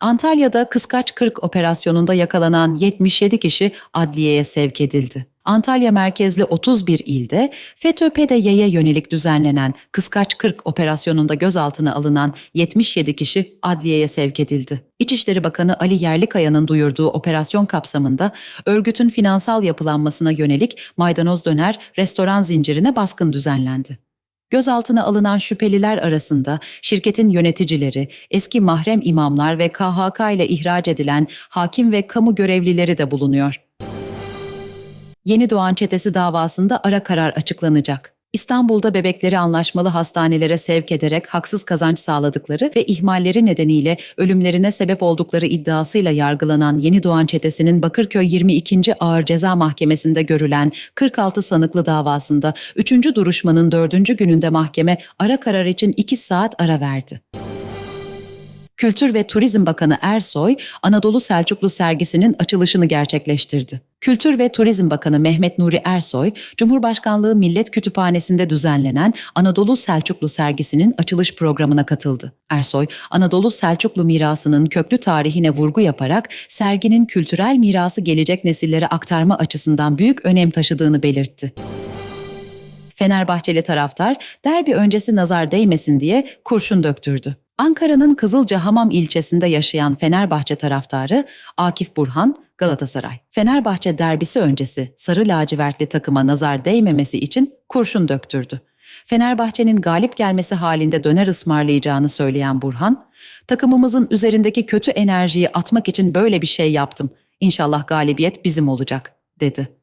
Antalya'da Kıskaç Kırk operasyonunda yakalanan 77 kişi adliyeye sevk edildi. Antalya merkezli 31 ilde FETÖ-PDY'ye yönelik düzenlenen Kıskaç Kırk operasyonunda gözaltına alınan 77 kişi adliyeye sevk edildi. İçişleri Bakanı Ali Yerlikaya'nın duyurduğu operasyon kapsamında örgütün finansal yapılanmasına yönelik maydanoz döner restoran zincirine baskın düzenlendi. Gözaltına alınan şüpheliler arasında şirketin yöneticileri, eski mahrem imamlar ve KHK ile ihraç edilen hakim ve kamu görevlileri de bulunuyor. Yeni Doğan Çetesi davasında ara karar açıklanacak. İstanbul'da bebekleri anlaşmalı hastanelere sevk ederek haksız kazanç sağladıkları ve ihmalleri nedeniyle ölümlerine sebep oldukları iddiasıyla yargılanan Yeni Doğan Çetesi'nin Bakırköy 22. Ağır Ceza Mahkemesi'nde görülen 46 sanıklı davasında 3. duruşmanın 4. gününde mahkeme ara karar için 2 saat ara verdi. Kültür ve Turizm Bakanı Ersoy, Anadolu Selçuklu sergisinin açılışını gerçekleştirdi. Kültür ve Turizm Bakanı Mehmet Nuri Ersoy, Cumhurbaşkanlığı Millet Kütüphanesi'nde düzenlenen Anadolu Selçuklu sergisinin açılış programına katıldı. Ersoy, Anadolu Selçuklu mirasının köklü tarihine vurgu yaparak serginin kültürel mirası gelecek nesillere aktarma açısından büyük önem taşıdığını belirtti. Fenerbahçeli taraftar derbi öncesi nazar değmesin diye kurşun döktürdü. Ankara'nın Kızılcahamam ilçesinde yaşayan Fenerbahçe taraftarı Akif Burhan, Galatasaray. Fenerbahçe derbisi öncesi sarı lacivertli takıma nazar değmemesi için kurşun döktürdü. Fenerbahçe'nin galip gelmesi halinde döner ısmarlayacağını söyleyen Burhan, takımımızın üzerindeki kötü enerjiyi atmak için böyle bir şey yaptım. İnşallah galibiyet bizim olacak, dedi.